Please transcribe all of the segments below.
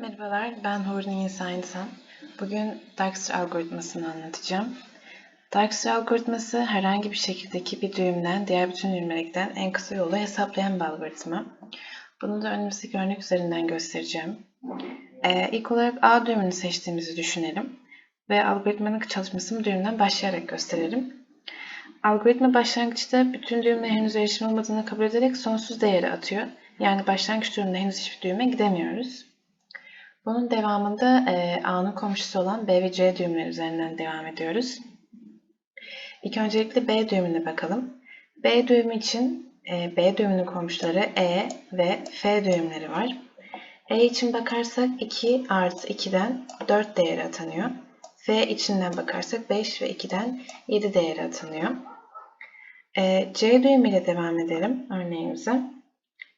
Merhabalar, ben Huri İnsan İnsan. Bugün Dijkstra algoritmasını anlatacağım. Dijkstra algoritması herhangi bir şekildeki bir düğümden diğer bütün düğümlere giden en kısa yolu hesaplayan bir algoritma. Bunu da önümüzdeki örnek üzerinden göstereceğim. Ee, ilk olarak A düğümünü seçtiğimizi düşünelim ve algoritmanın çalışmasını düğümden başlayarak gösterelim. Algoritma başlangıçta bütün düğümlere henüz erişim olmadığını kabul ederek sonsuz değeri atıyor. Yani başlangıç düğümünde henüz hiçbir düğüme gidemiyoruz. Bunun devamında e, A'nın komşusu olan B ve C düğümleri üzerinden devam ediyoruz. İlk öncelikle B düğümüne bakalım. B düğümü için e, B düğümünün komşuları E ve F düğümleri var. E için bakarsak 2 artı 2'den 4 değeri atanıyor. F içinden bakarsak 5 ve 2'den 7 değeri atanıyor. E, C düğümüyle devam edelim örneğimize.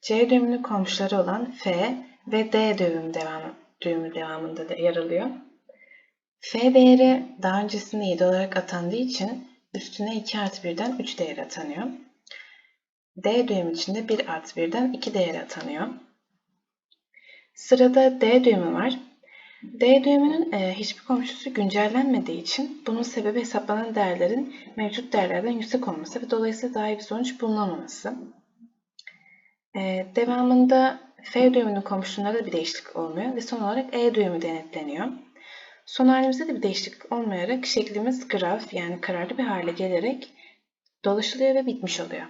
C düğümünün komşuları olan F ve D düğüm devamı, düğümü devamında da yer alıyor. F değeri daha öncesinde 7 olarak atandığı için üstüne 2 artı 1'den 3 değeri atanıyor. D düğümü için de 1 artı 1'den 2 değeri atanıyor. Sırada D düğümü var. D düğümünün e, hiçbir komşusu güncellenmediği için bunun sebebi hesaplanan değerlerin mevcut değerlerden yüksek olması ve dolayısıyla daha iyi bir sonuç bulunamaması. E, devamında F düğümünün komşularında da bir değişiklik olmuyor ve son olarak E düğümü denetleniyor. Son halimizde de bir değişiklik olmayarak şeklimiz graf yani kararlı bir hale gelerek dolaşılıyor ve bitmiş oluyor.